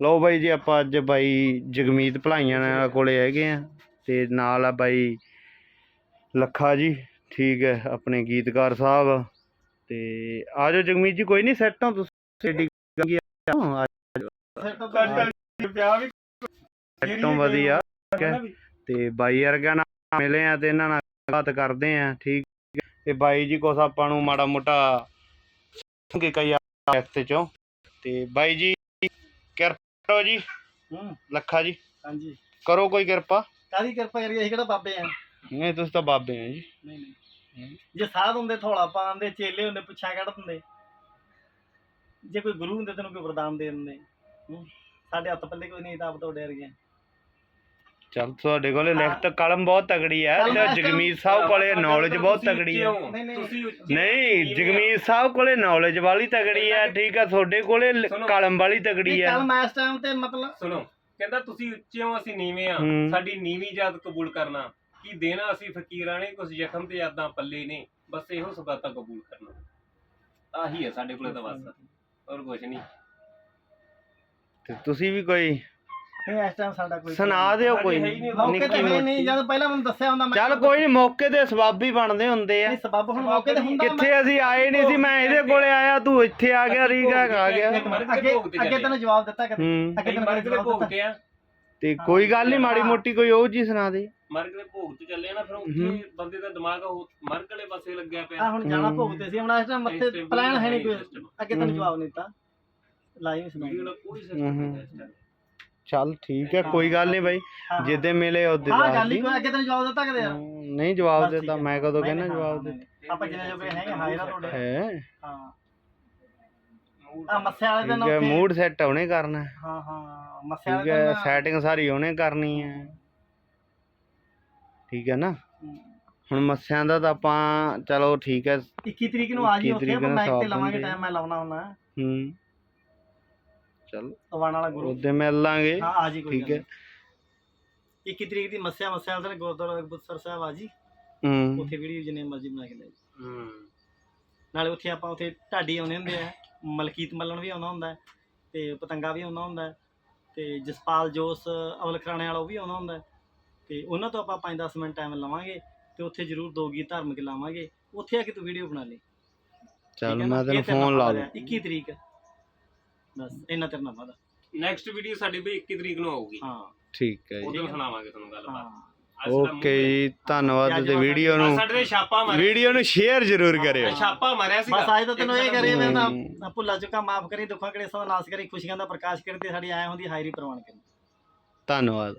ਲਓ ਬਾਈ ਜੀ, ਆਪਾਂ ਅੱਜ ਬਾਈ ਜਗਮੀਤ ਭਲਾਈਆਂ ਕੋਲੇ ਹੈਗੇ ਆ ਤੇ ਨਾਲ ਆ ਬਾਈ ਲੱਖਾ ਜੀ, ਠੀਕ ਹੈ, ਆਪਣੇ ਗੀਤਕਾਰ ਸਾਹਿਬ। ਤੇ ਆਜੋ ਜਗਮੀਤ ਜੀ, ਕੋਈ ਨਹੀਂ ਸੈੱਟ ਹੋ, ਤੁਸੀਂ ਏਡੀ ਸੈੱਟ ਤੋਂ ਵਧੀਆ ਤੇ ਬਾਈ ਵਰਗਾ ਨਾਲ ਮਿਲੇ ਆ ਤੇ ਇਹਨਾਂ ਨਾਲ ਗੱਲਬਾਤ ਕਰਦੇ ਆ, ਠੀਕ ਹੈ। ਤੇ ਬਾਈ ਜੀ, ਕੁਛ ਆਪਾਂ ਨੂੰ ਮਾੜਾ ਮੋਟਾ ਕਿ ਕਈ ਰਸਤੇ ਚੋਂ। ਤੇ ਬਾਈ ਜੀ ਕਰੋ ਜੀ। ਹੂੰ। ਲੱਖਾ ਜੀ। ਹਾਂਜੀ। ਕਰੋ ਕੋਈ ਕਿਰਪਾ। ਕਾਦੀ ਕਿਰਪਾ ਕਰੀਏ ਅਸੀਂ ਕਿਹੜਾ ਬਾਬੇ ਆ? ਨਹੀਂ ਤੁਸੀਂ ਤਾਂ ਬਾਬੇ ਆ ਜੀ। ਨਹੀਂ ਨਹੀਂ। ਜੇ ਸਾਧ ਹੁੰਦੇ ਥੋੜਾ ਪਾਉਂਦੇ ਚੇਲੇ ਹੁੰਦੇ ਪੁੱਛਾ ਕੱਢ ਦਿੰਦੇ। ਜੇ ਕੋਈ ਗੁਰੂ ਹੁੰਦੇ ਤੈਨੂੰ ਕੋਈ ਵਰਦਾਨ ਦੇ ਦਿੰਦੇ। ਸਾਡੇ ਹੱਥ ਪੱਲੇ ਕੋਈ ਨਹੀਂ ਤਾਂ ਆਪ ਤੋਂ ਡਰ ਗਿਆ ਚੱਲ ਤੁਹਾਡੇ ਕੋਲੇ ਲਿਖਤ ਕਲਮ ਬਹੁਤ ਤਗੜੀ ਹੈ ਤੇ ਜਗਮੀਤ ਸਾਹਿਬ ਕੋਲੇ ਨੌਲੇਜ ਬਹੁਤ ਤਗੜੀ ਹੈ ਨਹੀਂ ਨਹੀਂ ਤੁਸੀਂ ਉੱਚੇ ਨਹੀਂ ਜਗਮੀਤ ਸਾਹਿਬ ਕੋਲੇ ਨੌਲੇਜ ਵਾਲੀ ਤਗੜੀ ਹੈ ਠੀਕ ਹੈ ਤੁਹਾਡੇ ਕੋਲੇ ਲ- ਸੁਣੋ। ਕਲਮ ਵਾਲੀ ਤਗੜੀ ਹੈ ਕੱਲ ਮੈਂ ਇਸ ਟਾਈਮ ਤੇ ਮਤਲਬ ਸੁਣੋ ਕਹਿੰਦਾ ਤੁਸੀਂ ਉੱਚੇ ਹੋ ਅਸੀਂ ਨੀਵੇਂ ਆ ਹੂੰ। ਸਾਡੀ ਨੀਵੀਂ ਜਾਤ ਕਬੂਲ ਕਰਨਾ। ਕੀ ਦੇਣਾ ਅਸੀਂ ਫਕੀਰਾਂ ਨੇ ਕੁਝ ਜ਼ਖਮ ਤੇ ਯਾਦਾਂ ਪੱਲੇ ਨੇ ਬਸ ਇਹੋ ਸੁਗਾਤਾ ਕਬੂਲ ਕਰਨਾ। ਆਹੀ ਹੈ ਸਾਡੇ ਕੋਲੇ ਤਾਂ ਬਸ। ਹੋਰ ਕੁਝ ਨਹੀਂ। ਤੇ ਤੁਸੀਂ ਵੀ ਕੋਈ ਨਹੀਂ ਇਸ ਟਾਈਮ ਸਾਡਾ ਕੋਈ ਸੁਣਾ ਦਿਓ ਕੋਈ ਮੌਕੇ ਤੇ ਨਿੱਕੀ ਹੈ ਨਹੀਂ ਮੋਟੀ। ਜਦ ਪਹਿਲਾਂ ਮੈਨੂੰ ਦੱਸਿਆ ਹੁੰਦਾ ਮੈਂ ਚੱਲ ਕੋਈ ਨਹੀਂ ਮੌਕੇ ਤੇ ਸਵਾਬੀ ਬਣਦੇ ਹੁੰਦੇ ਆ। ਨਹੀਂ ਸਬੱਬ ਹੁਣ ਮੌਕੇ ਤੇ ਹੁੰਦਾ ਕਿੱਥੇ ਅਸੀਂ ਆਏ ਨਹੀਂ ਸੀ ਮੈਂ ਇਹਦੇ ਕੋਲੇ ਆਇਆ ਤੂੰ ਇੱਥੇ ਆ ਗਿਆ ਰੀਗਾ ਆ ਗਿਆ। ਅੱਗੇ ਅੱਗੇ ਤੈਨੂੰ ਜਵਾਬ ਦਿੱਤਾ ਕਦੇ ਹੂੰ। ਅੱਗੇ ਤੈਨੂੰ ਮਰਗ ਕਦੇ ਦੇ ਜਵਾਬ ਭੋਗ ਦਿੱਤਾ। ਤੇ ਆ। ਤੇ ਕੋਈ ਗੱਲ ਨਹੀਂ ਮਾੜੀ ਮੋਟੀ ਕੋਈ ਉਹ ਜੀ ਸੁਣਾ ਦੇ। ਮਰਗ ਦੇ ਭੋਗ ਤੇ ਚੱਲੇ ਆ ਨਾ ਫਿਰ ਹੂੰ। ਉੱਥੇ ਬੰਦੇ ਦਾ ਦਿਮਾਗ ਉਹ ਮਰਗ ਵਾਲੇ ਪਾਸੇ ਲੱਗਿਆ ਆ ਪਿਆ ਹੁਣ ਜਾਣਾ ਹੂੰ। ਭੋਗਤੇ ਸੀ ਹੁਣ ਇਸ ਟਾਈਮ ਇਸ ਮੱਥੇ time ਪਲਾਨ ਹੈ ਨਹੀਂ ਕੋਈ ਕੋਈ। system। ਅੱਗੇ ਤੈਨੂੰ ਹੂੰ। ਜਵਾਬ ਨਹੀਂ ਦਿੱਤਾ। ਲਾਈਵ ਵੀਡੀਓ ਸੁਣਾ ਦਾ ਕੋਈ ਹੂੰ ਸਿਸਟਮ ਹੂੰ। ਨਹੀਂ ਇਸ time। ਚੱਲ ਠੀਕ ਹੈ ਕੋਈ ਗੱਲ ਨਹੀਂ ਬਾਈ ਹਾਂ। ਜਿੱਦੇ ਮਿਲੇ ਉਹਦੇ ਹਾਂ ਗੱਲ ਹੀ ਕੋਈ ਅੱਗੇ ਤੈਨੂੰ ਜਵਾਬ ਦਿੱਤਾ ਕਦੇ ਯਾਰ ਨਹੀਂ ਜਵਾਬ ਬਸ ਠੀਕ ਦਿੱਤਾ ਹੈ। ਮੈਂ ਕਦੋਂ ਕਹਿੰਦਾ ਜਵਾਬ ਦਿੱਤਾ। ਆਪਾਂ ਜਿੰਨੇ ਜੋਗੇ ਹੈਗੇ ਹਾਇਰਾ ਤੁਹਾਡੇ ਹੈ ਹਾਂ ਆ ਮੱਸਿਆ ਵਾਲੇ ਦਿਨ ਠੀਕ ਹੈ ਉੱਥੇ ਮੂਡ ਸੈੱਟ ਉਹਨੇ ਕਰਨਾ ਹੈ। ਹਾਂ ਹਾਂ ਮੱਸਿਆ ਠੀਕ ਵਾਲੇ ਹੈ ਦਿਨ ਸੈਟਿੰਗ ਸਾਰੀ ਉਹਨੇ ਕਰਨੀ ਹੈ ਠੀਕ ਹੈ ਨਾ। ਹੁਣ ਮੱਸਿਆਂ ਦਾ ਤਾਂ ਆਪਾਂ ਚਲੋ ਠੀਕ ਹੈ 21 ਤਰੀਕ ਨੂੰ ਆ ਜੀ 21 ਉੱਥੇ ਤਰੀਕ ਆਪਾਂ ਨੂੰ ਮਾਈਕ ਤੇ ਸੌ ਲਵਾਂਗੇ ਬੰਦੇ। ਟਾਈਮ ਮੈਂ ਲਾਉਣਾ ਹੁੰਦਾ ਹੂੰ ਚਲ ਤਵਾਣ ਵਾਲਾ ਗੁਰੂ। ਉਹਦੇ ਮਿਲ ਲਾਂਗੇ ਹਾਂ ਆ ਜੀ ਕੋਈ ਠੀਕ ਹੈ। 21 ਤਰੀਕ ਦੀ ਮੱਸਿਆ ਮੱਸਿਆ ਵਾਲੇ ਦਿਨ ਗੁਰਦੁਆਰਾ ਗੁਰਸਰ ਸਾਹਿਬ ਆ ਜੀ। ਹੂੰ। ਉੱਥੇ ਵੀਡੀਓ ਜਿੰਨੇ ਮਰਜ਼ੀ ਬਣਾ ਕੇ ਲੈ ਜੀ ਹੂੰ। ਨਾਲੇ ਉੱਥੇ ਆਪਾਂ ਉੱਥੇ ਢਾਡੀ ਆਉਂਦੇ ਹੁੰਦੇ ਆ। ਮਲਕੀਤ ਮੱਲਣ ਵੀ ਆਉਂਦਾ ਹੁੰਦਾ ਹੈ, ਤੇ ਪਤੰਗਾ ਵੀ ਆਉਂਦਾ ਹੁੰਦਾ ਹੈ, ਤੇ ਜਸਪਾਲ ਜੋਸ ਅਵਲ ਖਰਾਣੇ ਵਾਲਾ ਉਹ ਵੀ ਆਉਂਦਾ ਹੁੰਦਾ ਹੈ, ਤੇ ਉਹਨਾਂ ਤੋਂ ਆਪਾਂ 5-10 ਮਿੰਟ ਟਾਈਮ ਲਵਾਂਗੇ ਤੇ ਉੱਥੇ ਜ਼ਰੂਰ ਦੋ ਗੀਤ ਧਾਰਮਿਕ ਲਾਵਾਂਗੇ। ਉੱਥੇ ਆ ਕੇ ਤੂੰ ਵੀਡੀਓ ਬਣਾ ਲਈ ਚੱਲ ਠੀਕ ਹੈ ਨਾ? ਮੈਂ ਤੈਨੂੰ ਇਹ ਤੇਰੇ ਨਾਲ ਫੋਨ ਲਾ ਦੂੰ। ਹੈ, 21 ਤਰੀਕ। ਬਸ ਇੰਨਾ ਤੇਰੇ ਨਾਲ ਵਾਦਾ। ਨੈਕਸਟ ਵੀਡੀਓ ਸਾਡੀ ਬਈ 21 ਤਰੀਕ ਨੂੰ ਆਊਗੀ। ਹਾਂ। ਠੀਕ ਹੈ ਜੀ। ਉਦੋਂ ਸੁਣਾਵਾਂਗੇ ਤੁਹਾਨੂੰ ਗੱਲਬਾਤ। ਹਾਂ। ਅੱਜ ਦਾ ਓਕੇ ਜੀ ਧੰਨਵਾਦ ਤੇ ਵੀਡੀਓ ਅੱਜ ਨੂੰ ਸਾਡੇ ਤੇ ਛਾਪਾ ਮਾਰਿਆ। ਵੀਡੀਓ ਨੂੰ ਸ਼ੇਅਰ ਜ਼ਰੂਰ ਕਰਿਓ। ਛਾਪਾ ਮਾਰਿਆ ਸੀਗਾ। ਬਸ ਅੱਜ ਤਾਂ ਤੈਨੂੰ ਇਹ ਕਰੇ ਮੈਂ ਤਾਂ। ਭੁੱਲਾ ਚੁੱਕਾ ਮਾਫ ਕਰੀ ਦੁੱਖਾਂ ਕਲੇਸ਼ਾਂ ਦਾ ਨਾਸ ਕਰੀ ਖੁਸ਼ੀਆਂ ਦਾ ਪ੍ਰਕਾਸ਼ ਕਰੀ ਤੇ ਸਾਡੀ ਆਏ ਹੁੰਦੀ ਹਾਇਰੀ ਪ੍ਰਵਾਨ ਕਰੀ। ਧੰਨਵਾਦ।